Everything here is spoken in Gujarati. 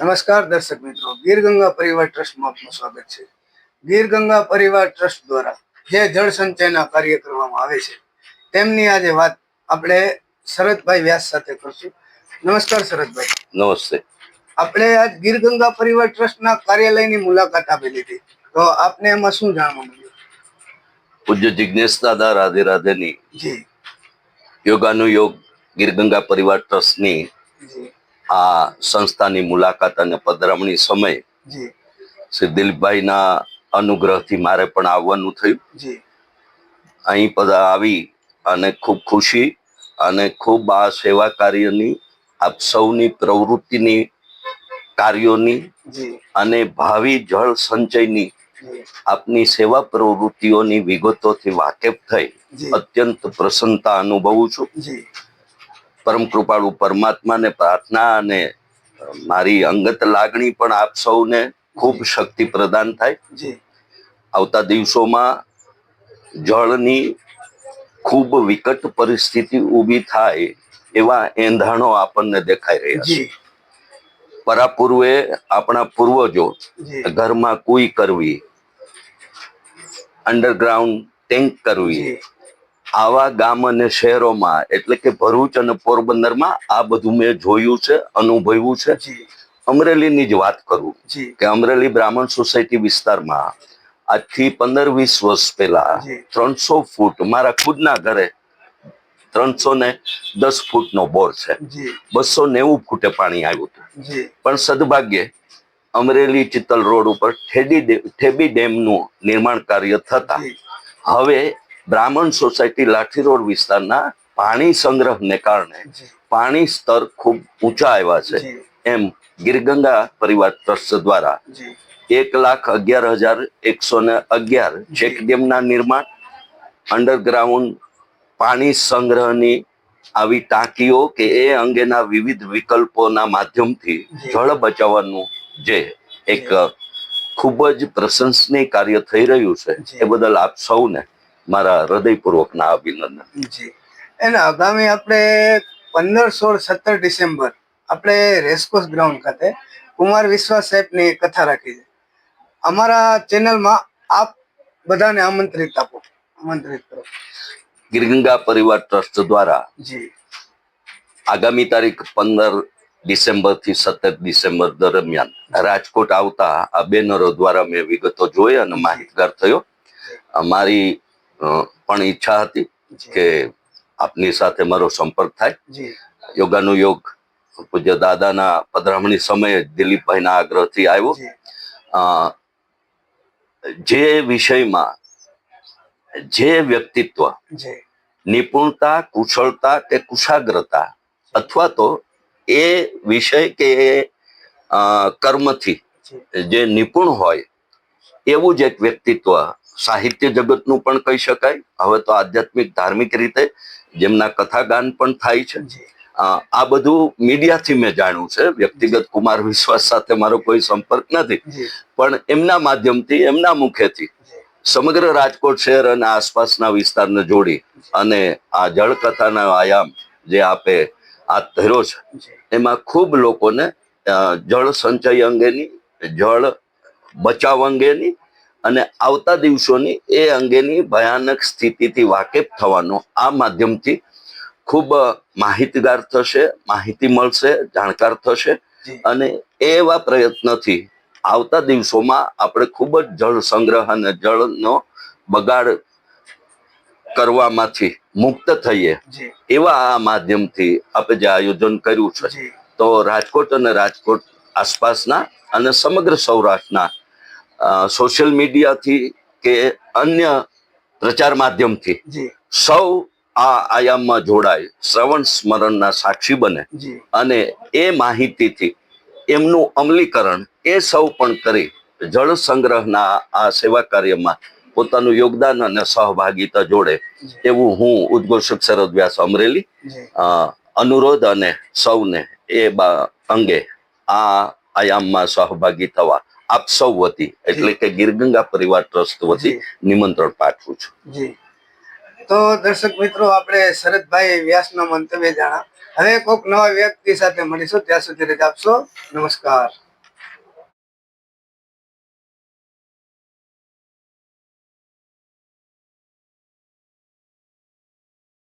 નમસ્કાર દર્શક મિત્રો ગીર ગંગા પરિવાર ટ્રસ્ટમાં આપનું સ્વાગત છે. ગીર ગંગા પરિવાર ટ્રસ્ટ દ્વારા જે જળ સંચયના કાર્ય કરવામાં આવે છે તેમની આજે વાત આપણે શરદભાઈ વ્યાસ સાથે કરશું. નમસ્કાર શરદભાઈ. નમસ્તે. આપણે આજ ગીર ગંગા પરિવાર ટ્રસ્ટના કાર્યાલયની મુલાકાત આપી લીધી. તો આપને એમાં શું જાણવા મળ્યું? પૂજ્ય જિજ્ઞેશ દાદા રાધે રાધેની જી. યોગાનુયોગ ગીર ગંગા પરિવાર ટ્રસ્ટની જી. આ સંસ્થાની મુલાકાત અને પધરામણી સમયે શ્રી દિલીપભાઈના અનુગ્રહથી મારે પણ આવવાનું થયું. અહીં પધા આવી અને ખૂબ ખુશી અને ખૂબ આ સેવા કાર્યની આપ સૌની પ્રવૃત્તિની કાર્યોની અને ભાવિ જળ સંચયની આપની સેવા પ્રવૃત્તિઓની વિગતોથી વાકેફ થઈ. અત્યંત પ્રસન્નતા અનુભવું છું. પરમ કૃપાળુ પરમાત્માને પ્રાર્થના અને મારી અંગત લાગણી પણ આપ સૌને ખૂબ શક્તિ પ્રદાન થાય. આવતા દિવસોમાં જળની ખૂબ વિકટ પરિસ્થિતિ ઊભી થાય એવા એંધાણો આપણને દેખાઈ રહ્યા છે. પરાપૂર્વે આપણા પૂર્વજો ઘરમાં કુઈ કરવી અંડરગ્રાઉન્ડ ટેન્ક કરવી આવા ગામ અને શહેરોમાં એટલે કે ભરૂચ અને પોરબંદરમાં આ બધું મેં જોયું છે અનુભવ્યું છે. અમરેલીની જ વાત કરું કે અમરેલી બ્રાહ્મણ સોસાયટી વિસ્તારમાં આજથી પંદર વીસ વર્ષ પહેલા ત્રણસો ફૂટ મારા ખુદના ઘરે ત્રણસો ને દસ ફૂટનો બોર છે. બસો નેવું ફૂટે પાણી આવ્યું હતું. પણ સદભાગ્યે અમરેલી ચિત્તલ રોડ ઉપર ઠેડી ઠેબી ડેમનું નિર્માણ કાર્ય થતા હવે બ્રાહ્મણ સોસાયટી લાઠી રોડ વિસ્તારના પાણી સંગ્રહને કારણે પાણી સ્તર ખૂબ ઊંચા આવ્યા છે. એમ ગીરગંગા પરિવાર ટ્રસ્ટ દ્વારા એક લાખ અગિયાર હજાર એકસો ને અગિયાર ચેક ડેમના નિર્માણ અંડરગ્રાઉન્ડ પાણી સંગ્રહની આવી ટાંકીઓ કે એ અંગેના વિવિધ વિકલ્પોના માધ્યમથી જળ બચાવવાનું જે એક ખૂબ જ પ્રશંસનીય કાર્ય થઈ રહ્યું છે. એ બદલ આપ સૌને મારા હૃદયપૂર્વકના અભિનંદન. જી. એને આગામી આપણે પંદર સોળ સત્તર ડિસેમ્બર આપણે રેસકોર્સ ગ્રાઉન્ડ ખાતે કુમાર વિશ્વાસ સાહેબની કથા રાખી છે. અમારા ચેનલમાં આપ બધાને આમંત્રિત આપો. આમંત્રિત કરો. ગિરગંગા પરિવાર ટ્રસ્ટ દ્વારા જી. આગામી તારીખ પંદર ડિસેમ્બરથી સત્તર ડિસેમ્બર દરમિયાન રાજકોટ આવતા આ બેનરો દ્વારા મેં વિગતો જોઈ અને માહિતગાર થયો. અ, મારી અ, પણ ઈચ્છા હતી કે આપની સાથે મારો સંપર્ક થાય. જી. યોગાનુયોગ પૂજ્ય દાદાના પધરામણી સમયે દિલીપભાઈના આગ્રહથી આવ્યો. જે. વિષયમાં જે વ્યક્તિત્વ નિપુણતા કુશળતા કે કુશાગ્રતા અથવા તો એ વિષય કે કર્મથી જે નિપુણ હોય એવું જ એક વ્યક્તિત્વ સાહિત્ય જગતનું પણ કહી શકાય. હવે તો આધ્યાત્મિક ધાર્મિક રીતે જેમના કથાગાન પણ થાય છે. આ બધું મીડિયાથી મેં જાણ્યું છે. વ્યક્તિગત કુમાર વિશ્વાસ સાથે મારો કોઈ સંપર્ક નથી. પણ એમના માધ્યમથી એમના મુખેથી સમગ્ર રાજકોટ શહેર અને આસપાસના વિસ્તારને જોડી અને આ જળકથાના આયામ જે આપે આ ધર્યો છે એમાં ખૂબ લોકોને જળ સંચય અંગેની જળ બચાવ અંગેની અને આવતા દિવસોની એ અંગેની ભયાનક સ્થિતિથી વાકેફ થવાનો આ માધ્યમથી ખૂબ માહિતગાર થશે માહિતી મળશે જાણકાર થશે અને એવા પ્રયત્નથી આવતા દિવસોમાં આપણે ખૂબ જ જળ સંગ્રહ અને જળનો બગાડ કરવામાંથી મુક્ત થઈએ એવા આ માધ્યમથી આપણે જે આયોજન કર્યું છે. તો રાજકોટ અને રાજકોટ આસપાસના અને સમગ્ર સૌરાષ્ટ્રના સોશિયલ મીડિયાથી કે અન્ય પ્રચાર માધ્યમથી સૌ આ આયામમાં જોડાય. શ્રવણ સ્મરણના સાક્ષી બને. અને એ માહિતીથી એમનું અમલીકરણ એ સૌ પણ કરી જળ સંગ્રહના આ સેવા કાર્યમાં પોતાનું યોગદાન અને સહભાગિતા જોડે એવું હું ઉદ્ઘોષક શરદ વ્યાસ અમરેલી અનુરોધ અને સૌને એ અંગે આ આયામમાં સહભાગી થવા આપ સૌ વતી એટલે કે ગીરગંગા પરિવાર ટ્રસ્ટ વતી નિમંત્રણ પાઠવું છું. જી. તો દર્શક મિત્રો આપણે શરદભાઈ વ્યાસના મંતવ્ય જાણા હવે કોઈક નવા વ્યક્તિ સાથે મળીશું. ત્યાં સુધી રજા આપશો. નમસ્કાર.